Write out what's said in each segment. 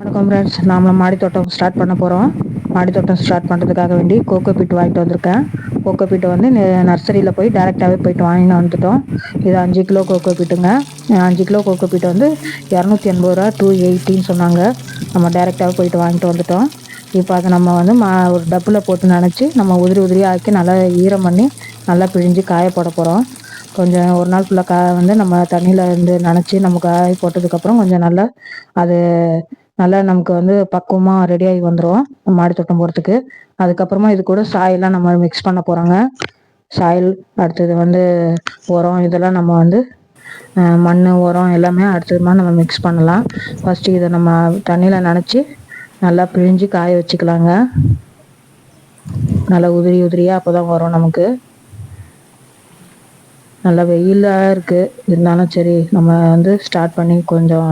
வணக்கம் ஃப்ரெண்ட்ஸ் நாம் மாடி தோட்டம் ஸ்டார்ட் பண்ண போகிறோம் மாடி தோட்டம் ஸ்டார்ட் பண்ணுறதுக்காக வேண்டி கோகோ பீட் வாங்கிட்டு வந்திருக்கேன். கோகோ பீட்டை வந்து நர்சரியில் போய் டேரெக்டாகவே போயிட்டு வாங்கிட்டு வந்துட்டோம். இது அஞ்சு கிலோ கோகோ பீட்டுங்க அஞ்சு கிலோ கோகோ பீட் வந்து இரநூத்தி எண்பது ரூபா டூ எயிட்டின்னு சொன்னாங்க. நம்ம டேரெக்டாகவே போயிட்டு வாங்கிட்டு வந்துட்டோம். இப்போ அதை நம்ம வந்து மா ஒரு டப்பில் போட்டு நினச்சி நம்ம உதிரி உதிரியாக ஆக்கி நல்லா ஈரம் பண்ணி நல்லா பிழிஞ்சு காய போட போகிறோம் கொஞ்சம் ஒரு நாள் ஃபுல்லாக கா வந்து நம்ம தண்ணியில் இருந்து நனைச்சி நம்ம காய போட்டதுக்கப்புறம் கொஞ்சம் நல்லா அது நல்லா நமக்கு வந்து பக்குவமாக ரெடியாகி வந்துடும் மாடி தோட்டம் போகிறதுக்கு அதுக்கப்புறமா இது கூட சாயெல்லாம் நம்ம மிக்ஸ் பண்ண போகிறாங்க சாயில் அடுத்தது வந்து உரம் இதெல்லாம் நம்ம வந்து மண் உரம் எல்லாமே அடுத்ததுமா நம்ம மிக்ஸ் பண்ணலாம். ஃபஸ்ட்டு இதை நம்ம தண்ணியில் நினச்சி நல்லா பிழிஞ்சு காய வச்சுக்கலாங்க. நல்லா உதிரி உதிரியாக அப்போ தான் வரும் நமக்கு. நல்லா வெயிலாக இருக்குது இருந்தாலும் சரி நம்ம வந்து ஸ்டார்ட் பண்ணி கொஞ்சம்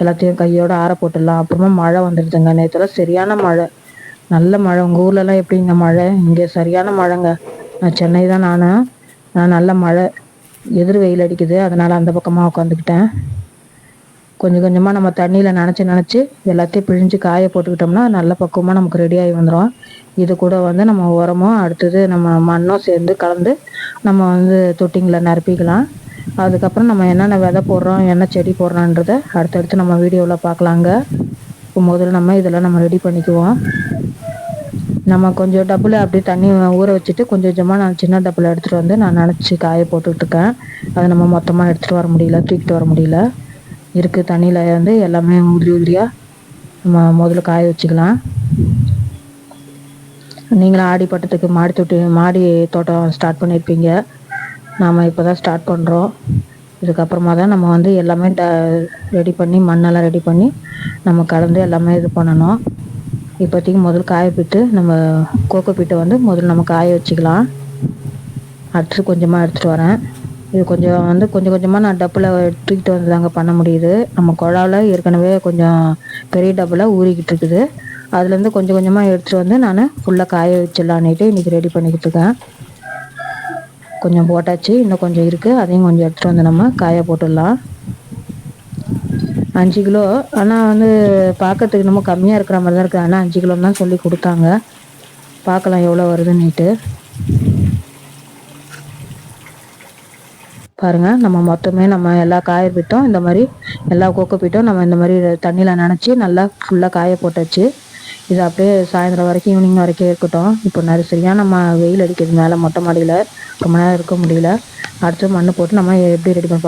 எல்லாத்தையும் கையோடு ஆற போட்டுடலாம். அப்புறமா மழை வந்துடுதுங்க நேற்றுலாம் சரியான மழை. நல்ல மழை. உங்கள் ஊர்லலாம் எப்படிங்க மழை? இங்கே சரியான மழைங்க. நான் சென்னை தான் நான். நான் நல்ல மழை. எதிர் வெயில் அடிக்குது. அதனால் அந்த பக்கமாக உட்காந்துக்கிட்டேன். கொஞ்சம் கொஞ்சமாக நம்ம தண்ணியில் நினச்சி நினச்சி எல்லாத்தையும் பிழிஞ்சு காய போட்டுக்கிட்டோம்னா நல்ல பக்குவமாக நமக்கு ரெடியாகி வந்துடும் இது கூட வந்து நம்ம உரமும் அடுத்தது நம்ம மண்ணும் சேர்ந்து கலந்து நம்ம வந்து தொட்டிங்களை நிரப்பிக்கலாம். அதுக்கப்புறம் நம்ம என்னென்ன விதை போடுறோம் என்ன செடி போடுறோன்றத அடுத்தடுத்து நம்ம வீடியோவில் பார்க்கலாங்க. இப்போ முதல்ல நம்ம இதெல்லாம் நம்ம ரெடி பண்ணிக்குவோம். நம்ம கொஞ்சம் டப்பில் அப்படியே தண்ணி ஊற வச்சுட்டு கொஞ்சம் கொஞ்சமாக நான் சின்ன டப்பில் எடுத்துகிட்டு வந்து நான் நினச்சி காய போட்டுட்ருக்கேன் அதை நம்ம மொத்தமாக எடுத்துகிட்டு வர முடியல தூக்கிட்டு வர முடியல. இருக்குது தண்ணியில் வந்து எல்லாமே உதிரி உதிரியாக நம்ம முதல்ல காய வச்சுக்கலாம். நீங்களும் ஆடி பட்டத்துக்கு மாடி தொட்டி மாடி தோட்டம் ஸ்டார்ட் பண்ணியிருப்பீங்க நாம் இப்போ தான் ஸ்டார்ட் பண்ணுறோம் இதுக்கப்புறமா தான் நம்ம வந்து எல்லாமே ட ரெடி பண்ணி மண்ணெல்லாம் ரெடி பண்ணி நம்ம கலந்து எல்லாமே இது பண்ணணும். இப்போதைக்கு முதல் காய பிட்டு நம்ம கோகோ பீட்டை வந்து முதல்ல நம்ம காய வச்சுக்கலாம். அடுத்து கொஞ்சமாக எடுத்துகிட்டு வரேன். இது கொஞ்சம் வந்து கொஞ்சம் கொஞ்சமாக நான் டப்பில் எடுத்துக்கிட்டு வந்து தாங்க பண்ண முடியுது. நம்ம குழாவில் ஏற்கனவே கொஞ்சம் பெரிய டப்பில் ஊறிக்கிட்டு இருக்குது. அதுலேருந்து கொஞ்சம் கொஞ்சமாக எடுத்துகிட்டு வந்து நான் ஃபுல்லாக காய வச்சிடலான்னுட்டு இன்றைக்கி ரெடி பண்ணிக்கிட்டு இருக்கேன். கொஞ்சம் போட்டாச்சு இன்னும் கொஞ்சம் இருக்குது அதையும் கொஞ்சம் எடுத்துகிட்டு வந்து நம்ம காய போட்டுடலாம். அஞ்சு கிலோ ஆனால் வந்து பார்க்கறதுக்கு நம்ம கம்மியாக இருக்கிற மாதிரி தான் இருக்குது ஆனால் அஞ்சு கிலோ தான் சொல்லி கொடுத்தாங்க. பார்க்கலாம் எவ்வளோ வருதுன்னுட்டு. பாருங்கள் நம்ம மொத்தமே நம்ம எல்லா காய பீட்டும் இந்த மாதிரி எல்லா கோக்கை பீட்டும் நம்ம இந்த மாதிரி தண்ணியில் நனைச்சி நல்லா ஃபுல்லாக காய போட்டாச்சு. இது அப்படியே சாயந்தரம் வரைக்கும் ஈவினிங் வரைக்கும் இருக்கட்டும். இப்போ நிறைய நம்ம வெயில் அடிக்கிறது மேலே மொட்டை மாடியில் ரொம்ப நேரம் இருக்க முடியல. அடுத்து மண் போட்டு நம்ம எப்படி ரெடி பண்ணுவோம்